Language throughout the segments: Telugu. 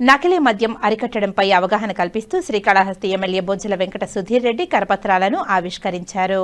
నకిలీ మద్యం అరికట్టడంపై అవగాహన కల్పిస్తూ శ్రీకాళహస్తి ఎమ్మెల్యే బొజ్జల వెంకట సుధీర్ రెడ్డి కరపత్రాలను ఆవిష్కరించారు.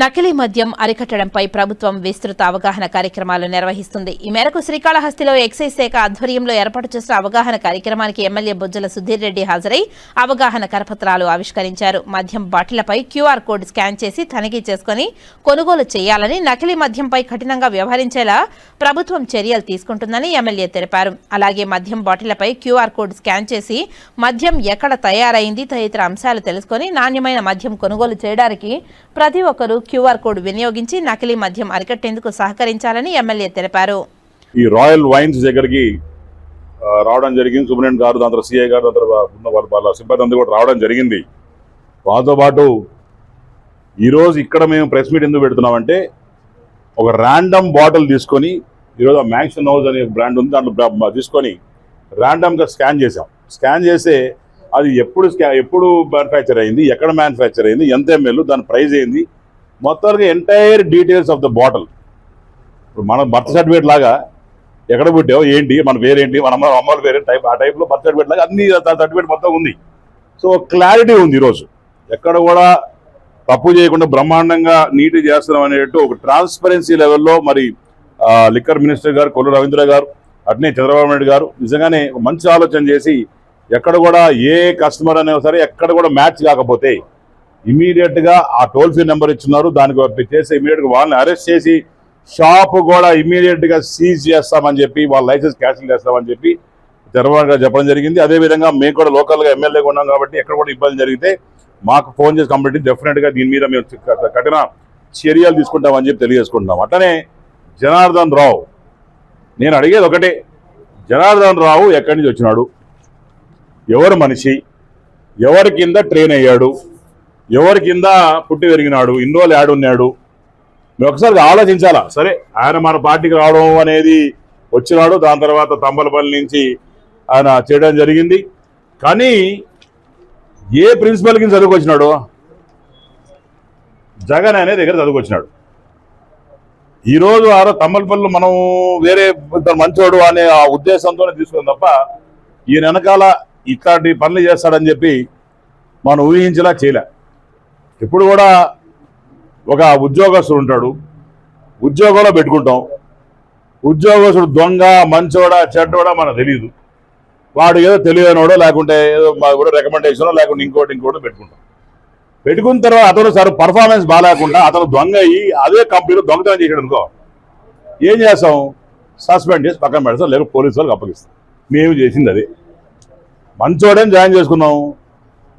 నకిలీ మద్యం అరికట్టడంపై ప్రభుత్వం విస్తృత అవగాహన కార్యక్రమాలు నిర్వహిస్తుంది. ఈ మేరకు శ్రీకాళహస్తిలో ఎక్సైజ్ శాఖ ఆధ్వర్యంలో ఏర్పాటు చేసిన అవగాహన కార్యక్రమానికి ఎమ్మెల్యే బొజ్జల సుధీర్ రెడ్డి హాజరై అవగాహన కరపత్రాలు ఆవిష్కరించారు. మద్యం బాటిళ్ళపై క్యూఆర్ కోడ్ స్కాన్ చేసి తనిఖీ చేసుకుని కొనుగోలు చేయాలని నకిలీ మద్యంపై కఠినంగా వ్యవహరించేలా ప్రభుత్వం చర్యలు తీసుకుంటుందని ఎమ్మెల్యే తెలిపారు. అలాగే మద్యం బాటిళ్ళపై క్యూఆర్ కోడ్ స్కాన్ చేసి మద్యం ఎక్కడ తయారైంది తదితర అంశాలు తెలుసుకొని నాణ్యమైన మద్యం కొనుగోలు చేయడానికి ప్రతి ఒక్కరూ క్యూఆర్ కోడ్ వినియోగించి నకిలీ మద్యం అరికట్టేందుకు సహకరించాలని ఎమ్మెల్యే తెలిపారు. ఈ రాయల్ వైన్స్ దగ్గరికి రావడం జరిగింది. సూపరింటెండెంట్ గారు దాంతో సిఐ గారు దాని ఉన్న వాళ్ళ వాళ్ళ సిబ్బంది అందరూ కూడా రావడం జరిగింది. వాళ్ళతో పాటు ఈరోజు ఇక్కడ మేము ప్రెస్ మీట్ ఎందుకు పెడుతున్నామంటే ఒక ర్యాండమ్ బాటిల్ తీసుకొని ఈరోజు మ్యాక్షన్ హౌస్ అనే బ్రాండ్ ఉంది దాంట్లో తీసుకొని ర్యాండమ్గా స్కాన్ చేసాం స్కాన్ చేస్తే అది ఎప్పుడు స్కా ఎప్పుడు మ్యానుఫ్యాక్చర్ అయింది ఎక్కడ మ్యానుఫ్యాక్చర్ అయింది ఎంత ఎంఎల్ దాని ప్రైజ్ ఏంది మొత్తానికి entire details of the bottle ఇప్పుడు మనం బర్త్ సర్టిఫికేట్ లాగా ఎక్కడ పుట్టావు ఏంటి మన పేరేంటి మన అమ్మ అమ్మల పేరు టైప్ ఆ టైప్లో బర్త్ సర్టిఫికేట్ లాగా అన్ని సర్టిఫికేట్ మొత్తం ఉంది. సో క్లారిటీ ఉంది ఈరోజు. ఎక్కడ కూడా తప్పు చేయకుండా బ్రహ్మాండంగా నీట్ చేస్తున్నాం అనేటట్టు ఒక ట్రాన్స్పరెన్సీ లెవెల్లో మరి లిక్కర్ మినిస్టర్ గారు కొల్లు రవీంద్ర గారు అట్నే చంద్రబాబు నాయుడు గారు నిజంగానే మంచి ఆలోచన చేసి ఎక్కడ కూడా ఏ కస్టమర్ అనే సరే ఎక్కడ కూడా మ్యాచ్ కాకపోతే ఇమీడియట్గా ఆ టోల్ ఫ్రీ నెంబర్ ఇచ్చున్నారు. దానికి చేసి ఇమీడియట్గా వాళ్ళని అరెస్ట్ చేసి షాప్ కూడా ఇమీడియట్గా సీజ్ చేస్తామని చెప్పి వాళ్ళ లైసెన్స్ క్యాన్సిల్ చేస్తామని చెప్పి చంద్రబాబు గారు చెప్పడం జరిగింది. అదే విధంగా మేము కూడా లోకల్గా ఎమ్మెల్యేగా ఉన్నాం కాబట్టి ఎక్కడ కూడా ఇబ్బంది జరిగితే మాకు ఫోన్ చేసి కంప్లీట్ డెఫినెట్గా దీని మీద మేము కఠిన చర్యలు తీసుకుంటామని చెప్పి తెలియజేసుకుంటున్నాం. అట్లనే జనార్దన్ రావు నేను అడిగేది ఒకటే జనార్దన్ రావు ఎక్కడి నుంచి వచ్చినాడు? ఎవరు మనిషి? ఎవరి కింద ట్రైన్ అయ్యాడు? ఎవరి కింద పుట్టి పెరిగినాడు ఇన్ని రోజులు ఆడున్నాడు మీరు ఒకసారి ఆలోచించాలా? సరే ఆయన మన పార్టీకి రావడం అనేది వచ్చినాడు దాని తర్వాత తంబలపల్లి నుంచి ఆయన చేయడం జరిగింది. కానీ ఏ ప్రిన్సిపల్ కింద చదువుకొచ్చినాడు? జగన్ అనే దగ్గర చదువుకొచ్చినాడు. ఈరోజు ఆరో తమ్మలపల్లి మనం వేరే ఇద్దరు మంచోడు అనే ఆ ఉద్దేశంతోనే తీసుకుంది తప్ప ఈయన వెనకాల ఇట్లాంటి పనులు చేస్తాడని చెప్పి మనం ఊహించేలా చేయలే. ఇప్పుడు కూడా ఒక ఉద్యోగస్తుడు ఉంటాడు. ఉద్యోగంలో పెట్టుకుంటాం. ఉద్యోగస్తుడు దొంగ మంచోడా చెడ్డోడా మనకు తెలియదు వాడు ఏదో తెలియనోడో లేకుంటే ఏదో మా కూడా రికమెండేషనో లేకుంటే ఇంకోటి ఇంకోటి పెట్టుకుంటాం. పెట్టుకున్న తర్వాత అతను సార్ పర్ఫార్మెన్స్ బాగాలేకుండా అతను దొంగ అయ్యి అదే కంపెనీలో దొంగతనం చేసాడు అనుకో ఏం చేస్తాం? సస్పెండ్ చేసి పక్కన పెడతాం లేకపోతే పోలీసు వాళ్ళకి అప్పగిస్తాం. మేము చేసింది అదే. మంచోడని జాయిన్ చేసుకున్నాం.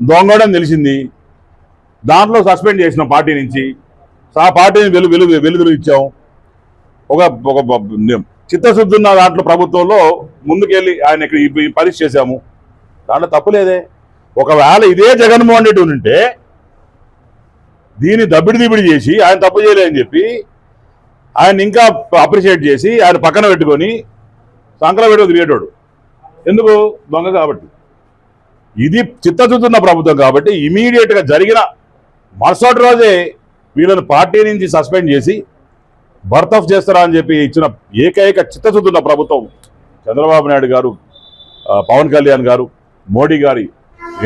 దొంగోడని తెలిసింది. దాంట్లో సస్పెండ్ చేసిన పార్టీ నుంచి ఆ పార్టీని వెలు వెలు వెలుగులు ఇచ్చాం. ఒక ఒక చిత్తశుద్ధి ఉన్న దాంట్లో ప్రభుత్వంలో ముందుకెళ్ళి ఆయన ఇక్కడ పరీక్ష చేశాము. దాంట్లో తప్పులేదే ఒకవేళ ఇదే జగన్మోహన్ రెడ్డి ఉంటే దీన్ని దబ్బిడి దిబ్బిడి చేసి ఆయన తప్పు చేయలేదని చెప్పి ఆయన ఇంకా అప్రిషియేట్ చేసి ఆయన పక్కన పెట్టుకొని సంకల పెట్టుకు తిరిగేటోడు. ఎందుకు? దొంగ కాబట్టి. ఇది చిత్తశుద్ధి ఉన్న ప్రభుత్వం కాబట్టి ఇమీడియట్గా జరిగిన మరుసటి రోజే వీళ్ళని పార్టీ నుంచి సస్పెండ్ చేసి బర్తఫ్ చేస్తారా అని చెప్పి ఇచ్చిన ఏకైక చిత్తశుద్ధున్న ప్రభుత్వం చంద్రబాబు నాయుడు గారు పవన్ కళ్యాణ్ గారు మోడీ గారి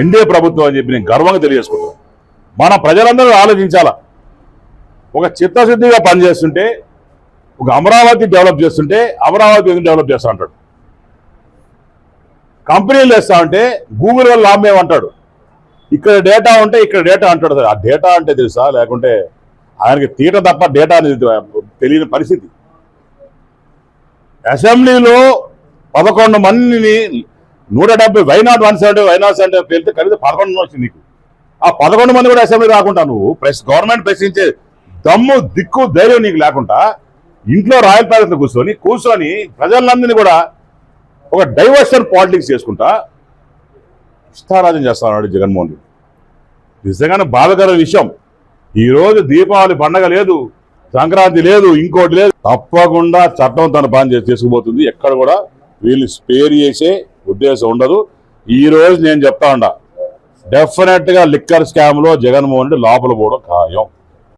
ఎన్డీఏ ప్రభుత్వం అని చెప్పి నేను గర్వంగా తెలియజేసుకుంటాను మన ప్రజలందరూ ఆలోచించాలా? ఒక చిత్తశుద్ధిగా పనిచేస్తుంటే ఒక అమరావతి డెవలప్ చేస్తుంటే అమరావతి ఎందుకు డెవలప్ చేస్తా అంటాడు? కంపెనీలు వేస్తా ఉంటే గూగుల్ వల్ల లాభమేమంటాడు? ఇక్కడ డేటా ఉంటే ఇక్కడ డేటా అంటాడు ఆ డేటా అంటే తెలుసా? లేకుంటే ఆయనకి తీట తప్ప డేటా అనేది తెలియని పరిస్థితి. అసెంబ్లీలో పదకొండు మందిని నూట డెబ్బై why not one seventy why not seventy వెళ్తే కలిసి పదకొండు వచ్చింది నీకు. ఆ పదకొండు మంది కూడా అసెంబ్లీ రాకుండా నువ్వు ప్రెస్ గవర్నమెంట్ ప్రశ్నించే దమ్ము దిక్కు ధైర్యం నీకు లేకుండా ఇంట్లో రాయల్ ప్యాలెస్లో కూర్చొని కూర్చొని ప్రజలందరినీ కూడా ఒక డైవర్షన్ పాలిటిక్స్ చేసుకుంటా ఇష్టారాజ్యం చేస్తున్నాడు జగన్మోహన్ రెడ్డి. నిజంగానే బాధకర విషయం. ఈరోజు దీపావళి పండగ లేదు సంక్రాంతి లేదు ఇంకోటి లేదు. తప్పకుండా చట్టం తన పని చేసి చేసుకుపోతుంది. ఎక్కడ కూడా వీళ్ళు స్పేర్ చేసే ఉద్దేశం ఉండదు. ఈ రోజు నేను చెప్తా ఉండా డెఫినెట్గా లిక్కర్ స్కామ్లో జగన్మోహన్ రెడ్డి లోపల పోవడం ఖాయం.